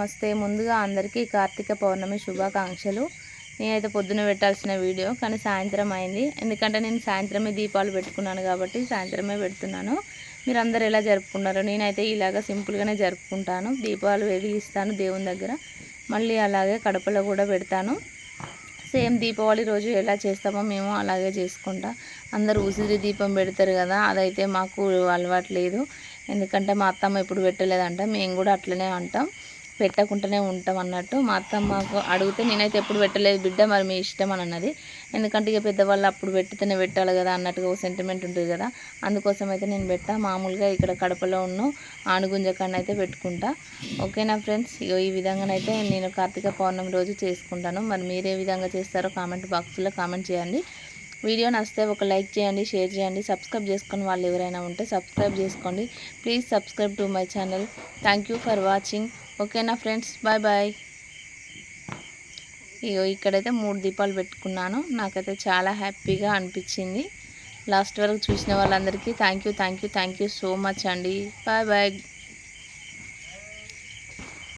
నమస్తే. ముందుగా అందరికీ కార్తీక పౌర్ణమి శుభాకాంక్షలు. నేనైతే పొద్దున పెట్టాల్సిన వీడియో కానీ సాయంత్రం అయింది. ఎందుకంటే నేను సాయంత్రమే దీపాలు పెట్టుకున్నాను కాబట్టి సాయంత్రమే పెడుతున్నాను. మీరు అందరు ఎలా జరుపుకున్నారో నేనైతే ఇలాగ సింపుల్గానే జరుపుకుంటాను. దీపాలు వెలిగిస్తాను దేవుని దగ్గర. మళ్ళీ అలాగే కడపలో కూడా పెడతాను. సేమ్ దీపావళి రోజు ఎలా చేస్తామో మేము అలాగే చేసుకుంటా. అందరూ ఉసిరి దీపం పెడతారు కదా అదైతే మాకు అలవాటు లేదు. ఎందుకంటే మా అత్తమ్మ ఎప్పుడు పెట్టలేదంట మేము కూడా అట్లనే అంటాం. పెట్టకుండానే ఉంటాం అన్నట్టు. మా అత్తమ్మ మాకు అడిగితే నేనైతే ఎప్పుడు పెట్టలేదు. బిడ్డ మరి మీ ఇష్టం అని అన్నది. ఎందుకంటే ఇక పెద్దవాళ్ళు అప్పుడు పెట్టితేనే పెట్టాలి కదా అన్నట్టుగా ఒక సెంటిమెంట్ ఉంటుంది కదా. అందుకోసం అయితే నేను పెట్టా. మామూలుగా ఇక్కడ కడపలో ఉన్న ఆనుగుంజ కన్నా అయితే పెట్టుకుంటా. ఓకేనా ఫ్రెండ్స్? ఇగో ఈ విధంగానైతే నేను కార్తీక పౌర్ణమి రోజు చేసుకుంటాను. మరి మీరు ఏ విధంగా చేస్తారో కామెంట్ బాక్స్లో కామెంట్ చేయండి. వీడియో నచ్చితే ఒక లైక్ చేయండి షేర్ చేయండి. సబ్స్క్రైబ్ చేసుకుని వాళ్ళు ఎవరైనా ఉంటే సబ్స్క్రైబ్ చేసుకోండి. Please subscribe to my channel thank you for watching ఓకేనా ఫ్రెండ్స్ బాయ్ బాయ్ ఇగో ఇక్కడైతే మూడు దీపాలు పెట్టుకున్నాను. నాకైతే చాలా హ్యాపీగా అనిపించింది. లాస్ట్ వరకు చూసిన వాళ్ళందరికీ thank you thank you thank you so much అండి. Bye bye